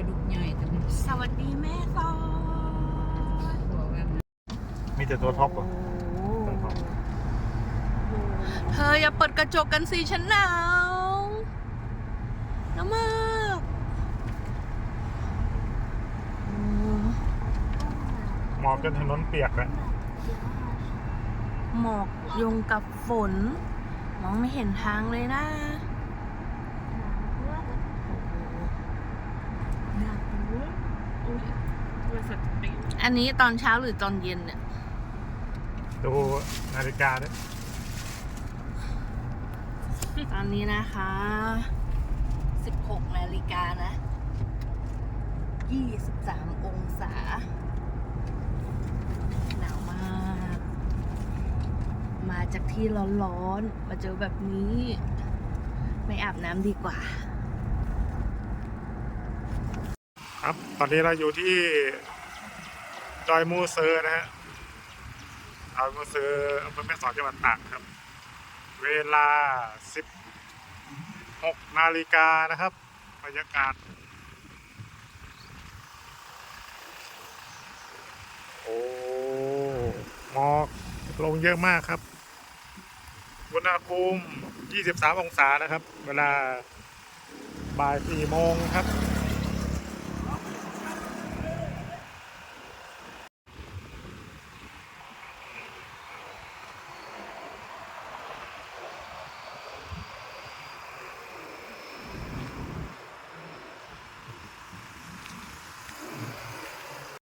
ระดูกใหญ่แต่มันสวัสดีแม่ซอดหัวแบบนั้นมีแต่ตัวท็อปอะโอ้ตัวท็อปเธออย่าเปิดกระจกกันสิฉันหนาวหนาวมากโอ้หมอกจนถนนเปียกแล้วหมอกยงกับฝน มองไม่เห็นทางเลยนะ อันนี้ตอนเช้าหรือตอนเย็นเนี่ย ดูนาฬิกาด้วยตอนนี้นะคะ 16 นาฬิกานะ 23 องศา หนาวมาก มาจากที่ร้อนๆ มาเจอแบบนี้ ไม่อาบน้ำดีกว่า ครับ ตอนนี้เราอยู่ที่ ดอยมูเซอร์นะฮะดอยมูเซอร์อำเภอแม่สอดจังหวัดตากครับ เวลา 16 นาฬิกานะครับบรรยากาศ โอ้หมอกลงเยอะมากครับอุณหภูมิ 23 องศานะครับ เวลาบ่าย 4 โมงครับ